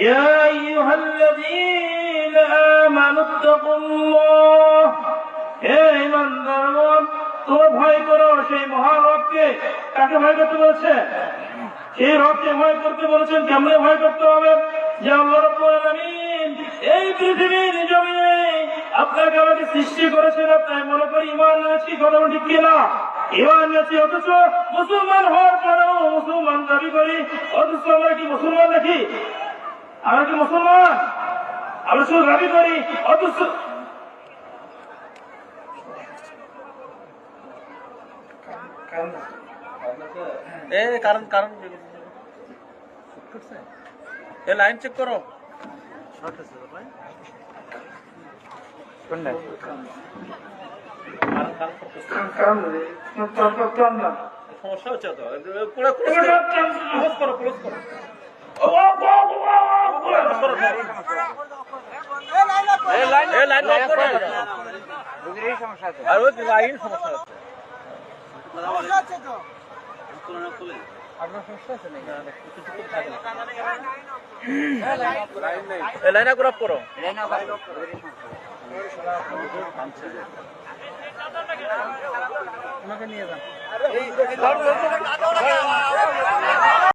يا أيها الذين آمنوا اتقوا الله হে ইমানদারগণ তোমরা ভয় করো সেই মহান রবকে কাকে ভয় করতে বলছে সেই রবকে ভয় করতে বলেছেন কেমনে ভয় করতে হবে যে আল্লাহ রাব্বুল আলামিন এই পৃথিবীর জমিনে আপনাকে আমাকে সৃষ্টি করেছেন আপনার মনে করি ইমান এনেছি কথা বলি ঠিক কিনা ইমান এনেছি অথচ মুসলমান হওয়ার পরেও মুসলমান দাবি করি অথচ আমরা কি মুসলমান নাকি আমরা কি মুসলমান। আমরা শুধু দাবি করি অথচ এ কারণ কারণ এ লাইন চেক করো। সমস্যা হচ্ছে তো। ক্লোজ করো ক্লোজ করো। লাইন লক করো আর ওই লাইন গ্রাফ করো